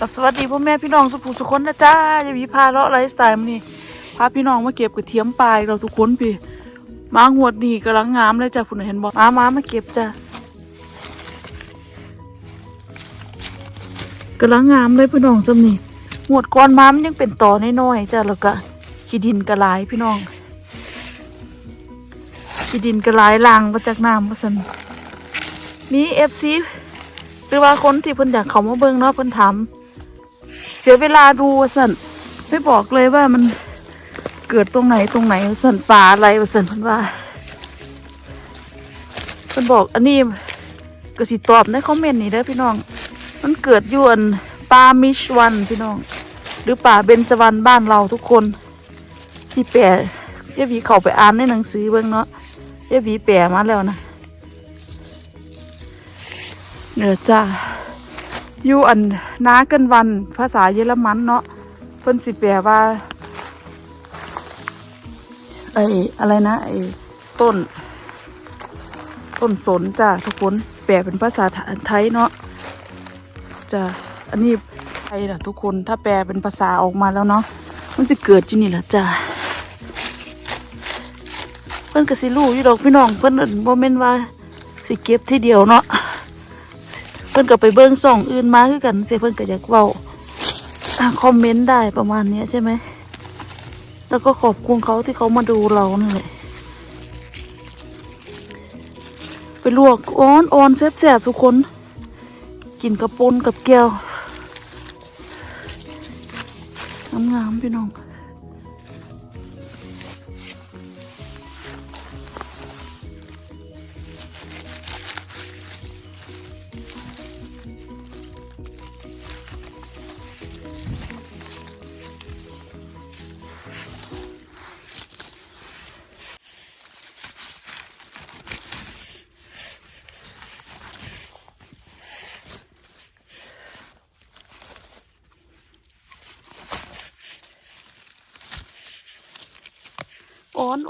กับสวัสดีพ่อแม่พี่น้องสุภูสุคนนะจ้าจะมีพาเลาะไลฟ์สไตล์มานี่พาพี่น้องมาเก็บกระเทียมปลายเราทุกคนพี่มาหวดนี่กำลังงามเลยจ้ะคุณเห็นบอกมามามาเก็บจ้ะกำลังงามเลยพี่น้องจำนี่หวดก้อนมามันยังเป็นต่อน้อยๆจ้ะแล้วก็ขี้ดินกระลายพี่น้องขี้ดินกระลายลางมาจากน้ำมาสันมีเอฟซีหรือว่าคนที่เพิ่นอยากเขามาเบิ่งเนาะเพิ่นถาม สียเวลาดูสันไม่บอกเลยว่ามันเกิดตรงไหนตรงไหนสันป่าอะไรสันเพิ่นว่าเพิ่นบอกอันนี้ก็สิตอบในคอมเมนต์นี่เด้อพี่น้อง มันเกิดอยู่อันป่ามิชวันพี่น้อง หรือป่าเบญจวรรณบ้านเราทุกคน ที่แปลเยาวีเข้าไปอ่านในหนังสือเบิ่งเนาะเยาวีแปลมาแล้วนะเดี๋ยวจ้า อยู่อันนาเกันวัน ภาษาเยอรมันเนาะเพิ่นสิแปลว่าไอ้อะไรนะไอ้ต้น ต้นสนจ้ะทุกคนแปลเป็นภาษาไทยเนาะจ้ะอันนี้ไทยนะทุกคนถ้าแปลเป็นภาษาออกมาแล้วเนาะมันจะเกิดที่นี่แหละจ้ะเพิ่นก็สิรู้อยู่ดอกพี่น้องเพิ่นเอินบ่แม่นว่าสิเก็บทีเดียวเนาะ พิ่นก็ไปเบิ้งส่องอื่นมาคือกันเสียเพิ่นก็อยากเว้าคอมเมนต์ได้ประมาณเนี้ยใช่ไหม แล้วก็ขอบคุณเขาที่เขามาดูเรานั่นแหละไปลวกอ้อนอ่อนแซ่บๆทุกคน กินกระปุนกับแก้วงามๆพี่น้อง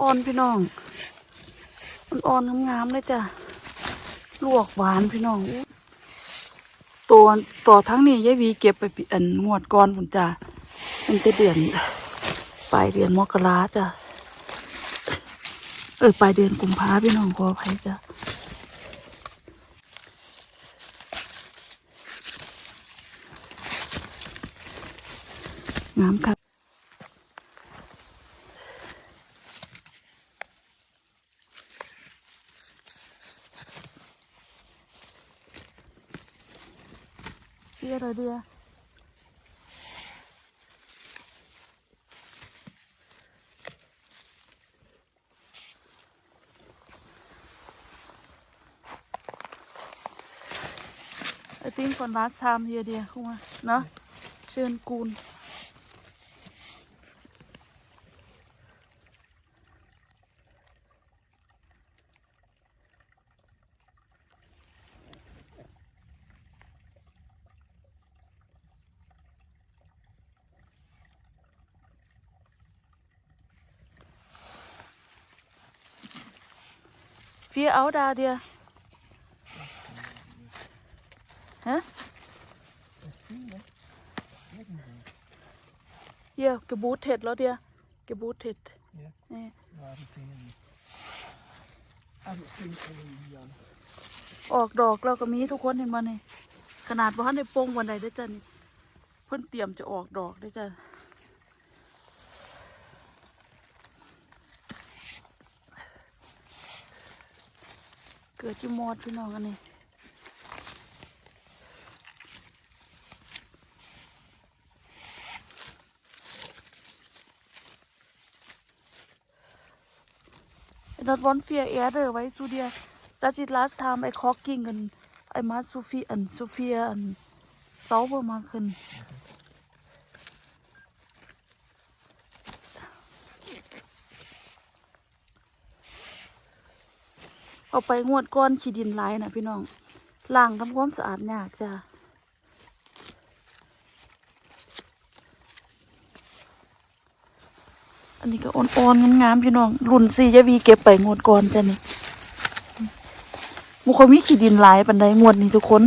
อ่อนพี่น้องอ่อนๆงามๆเลยจ้ะลวกหวานพี่น้องตัวต่อทั้งนี้ยายวีเก็บไปปีอันงวดก่อนผมจ้ะมันจะเดือนปลายเดือนมกราจ้ะเออปลายเดือนกุมภาพี่น้องขออภัยจ้ะงามครับเดียอะ ไรเดียไอติมก่อนลาสไทม์เดียเดียเข้ามาเนาะเชิญกูล Vier auch da dir. Hä? Hier, gebootet, Leute, dir. Gebootet. Ja. Nee. Waren sehen. Alles sind Kolumbian. ออกดอกแล้วก็มีทุกคนเห็นบ่นี่ขนาดว่าในโป่งวันใดได้อจ้ะนี่เพิ่นเตรียมจะออกดอกได้อจ้ะ กิจุมอดพี่น้องอันนี้ดอทวอนเฟียแอร์เดอร์ไว้สูเดียรัจิตลาสไทม์ไอคอกกิ้งกันไอมาสูฟีอันสูฟีอันเซาเบอร์มาขึ้น เอาไปงวดก้อนขี้ดินไหลนะพี่น้องล้างทำความสะอาดยากจ้าอันนี้ก็อ่อนๆงามๆพี่น้องรุ่นซีจะวีเก็บไปงวดก้อนจ้ะนี่มุคมีขี้ดินหลายปันไดงวดนี้ทุกคน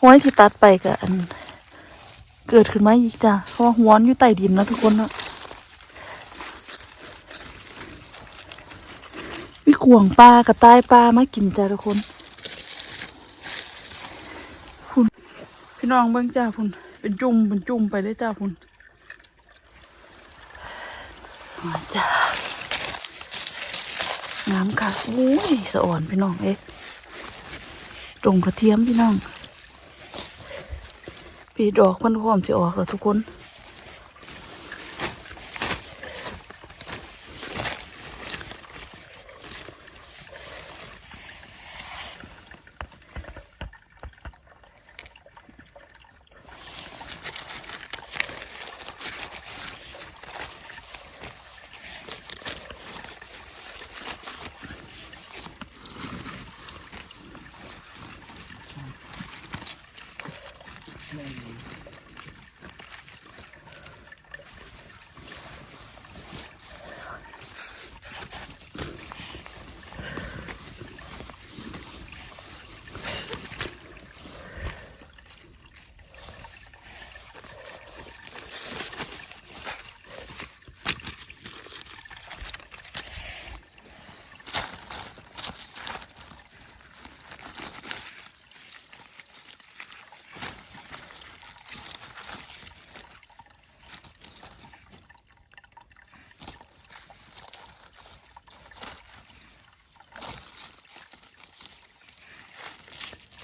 หัวที่ตัดไปกับอัน เกิดขึ้นมาอีกจ้ะเพราะหัวอยู่ใต้ดินนะทุกคนนะ มีกวงปลากับตายปลามากินจ้ะทุกคนพุ่นพี่น้องเบิ่งจ้าพุ่นเป็นจุ่มเป็นจุ่มไปเลยจ้าพุ่นมาจ้างามค่ะอุ้ยสะอ่อนพี่น้องเอ๊ะตรงกระเทียมพี่น้องปีดอกมันพร้อมสิออกแล้วทุกคน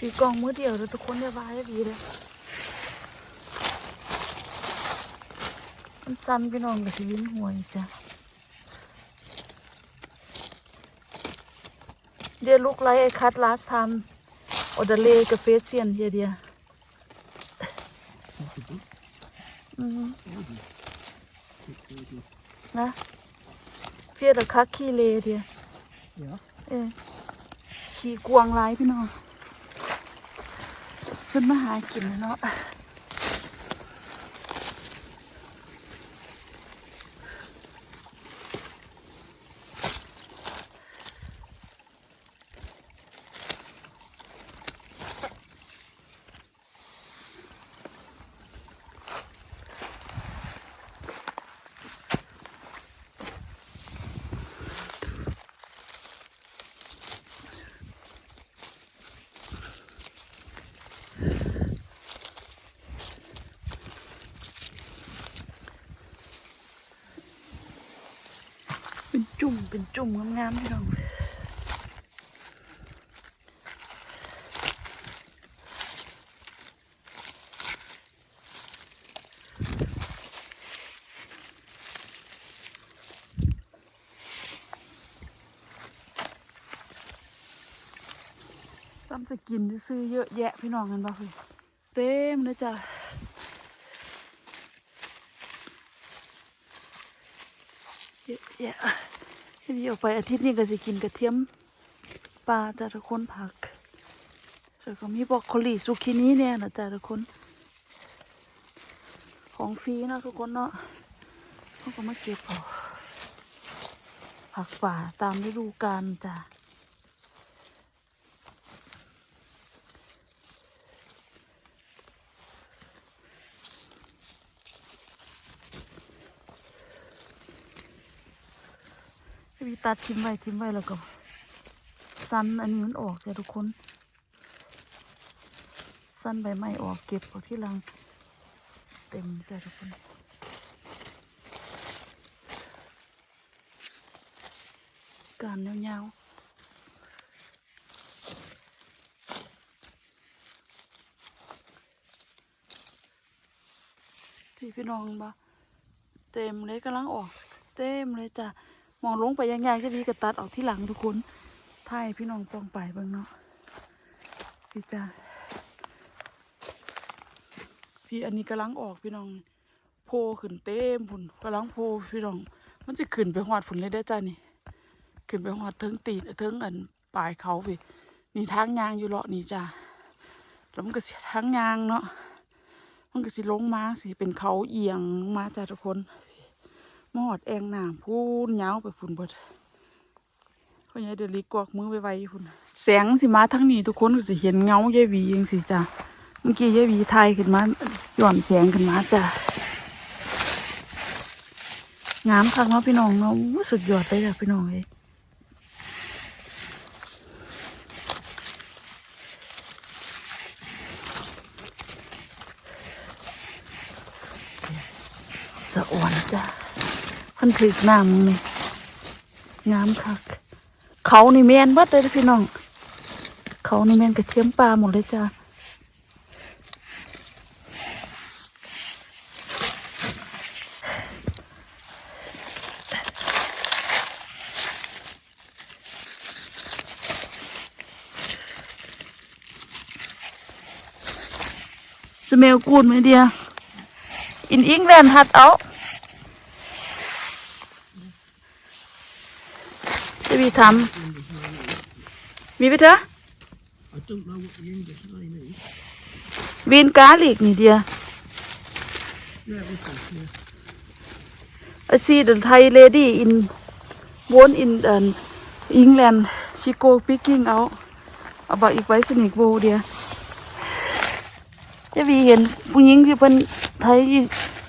สีกล่องมือเดียวแล้วทุกคนได้บายดีเลยมันสั้นพี่น้องกับชีวิตหัวอีกจ้ะเดี๋ยวลูกไลไอ้คัด last time ออเดเลกับเฟสเซียนเฮียเดียอืมนะเฟียดคักขี้เลเดีย Ja. เออขี่กวางร้ายพี่น้อง เพิ่นมาหากินเนาะ มเป็นจุ่มงามๆพี่น้องซ้ำสกินซื้อเยอะแยะพี่น้องกันบ่คือเต็มเลยจ้ะเยอะแยะ พี่บีออกไปอาทิตย์นี้ก็สิกินกระเทียมปลาจ้าทุกคนผักแล้วก็มีบอกโคลีซุกินี่เนี่ยนะจ้าทุกคน ของฟรีนะทุกคนเนาะเขาก็มาเก็บออกผักป่าตามฤดูกาลจ้า พี่ตัดทิ้งไว้ทิ้งไว้แล้วก็สันอันนี้มันออกจ้าทุกคนสั้นใบไม้ออกเก็บเอาที่รังเต็มจ้ะทุกคนการยาวๆพี่พี่น้องบ่เต็มเลยกำลังออก เต็มเลยจ้ะ มองลงไปยังไงก็ดีก็ตัดออกที่หลังทุกคนถ่ายพี่น้องปองไปเบิ่งเนาะพี่จ้าพี่อันนี้กำลังออกพี่น้องโพขึ้นเต็มพุ่นกำลังโพพี่น้อง มันจะขึ้นไปหอดพุ่นเลยได้จ้านี่ ขึ้นไปหอดเทิงตีนเทิงอันปลายเขาพี่นี่ทางยางอยู่เลาะนี่จ้าแล้วมันก็เสียทางยางเนาะมันก็สิลงมาสิเป็นเขาเอียงลงมาจ้าทุกคน มอดแองน้ำพูนยาวไปพุ่นบดพ่อใหญ่เดลีกวกมือไวๆพุ่นแสงสิมาทั้งนี้ทุกคนก็จะเห็นเงายายวียังสิจ้าเมื่อกี้ยายวีไทยขึ้นมาหย่อนแสงขึ้นมาจ้ะงามคักเนาะพี่น้องเนาะสุดยอดเลยจ้ะพี่น้องเอ้ยสะอ่อนจ้ะ พันถึกน้ำนี่งามคัก เขานี่แมนเบิดเลยพี่น้อง เขานี่แมนกระเทียมปลาหมดเลยจ้ะ smell good my dear in England hat auch จะมีทำมีไปเถอะวินกาลิกนี่เดีย Yeah, this is yeah. I see the Thai lady in born in um, England she go picking out about อีกไว้สนิกโบเดียจะวีเห็นผู้หญิงที่เพิ่นไทย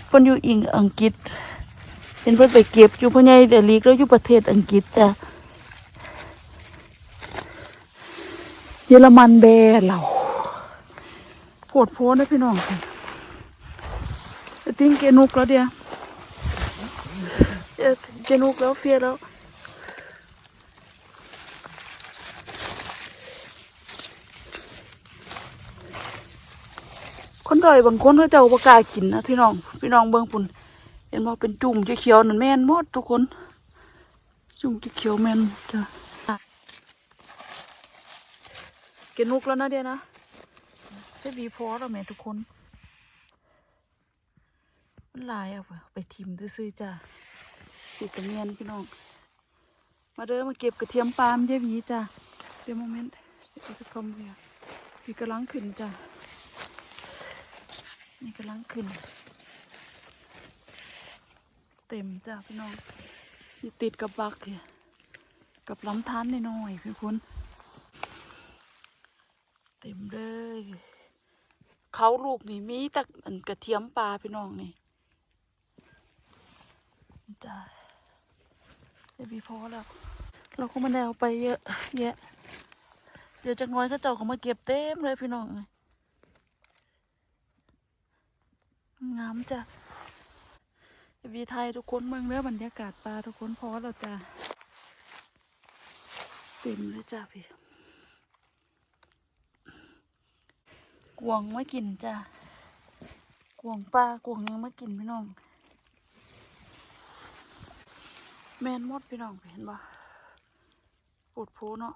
เพิ่นอยู่อิงอังกฤษเห็นเพิ่นไปเก็บอยู่พ่อใหญ่เดลีกแล้วอยู่ประเทศอังกฤษจ้ะ เยอรมันแบเราโปวดโพนะพี่น้องไอ้ติ้งเกนุกแล้วเดียวเกนุกแล้วเฟียแล้วคนดอยบางคนเขาเจ้าบกากินนะพี่น้อง พี่น้องเบิ่งปุ่นเห็นว่าเป็นจุ่มเขียวนั่นแม่นหมดทุกคน จุ่มเขียวแม่นจ้ะ เกนุกแล้วนะเดียวนะได้บีพอแล้วแม่ทุกคน มันหลายอะไปทิมซื้อๆจ้ะติดกระเมียนพี่น้อง มาเด้อมาเก็บกระเทียมปาล์มเยบีจ้ะเดี๋ยวโมเมนต์เดี๋ยวจะคอมเบียพี่กำลังขึ้นจ้ะนี่กำลังขึ้น เต็มจ้ะพี่น้องอยู่ติดกับบักเนี่ยกับลำธารน้อยๆพี่คุณ เต็มเลย เขาลูกนี่มีแต่อันกระเทียมปลาพี่น้องนี่จ้าเดบีพอแล้ว เราก็มาแนวไปเยอะแยะ เดี๋ยวจักหน้อยก็เจ้าเขามาเก็บเต็มเลยพี่น้องเอ้ยงามจ้ะเดี๋ยวบีไทยทุกคนเมืองเนื้อบรรยากาศปลาทุกคนพอแล้วจ้ะเต็มเลยจ้ะพี่ กวางมากินจ้ะกวงปลากวงยังมากินพี่น้อง แมนหมดพี่น้องเห็นบ่ปวดโพเนาะ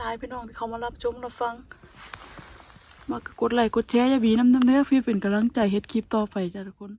ลายพี่น้องที่เขามารับชมรับฟัง มากดไลค์กดแชร์อย่าบีน้ำน้ำเนื้อฟีเป็นกำลังใจเฮ็ดคลิปต่อไปจ้ะทุกคน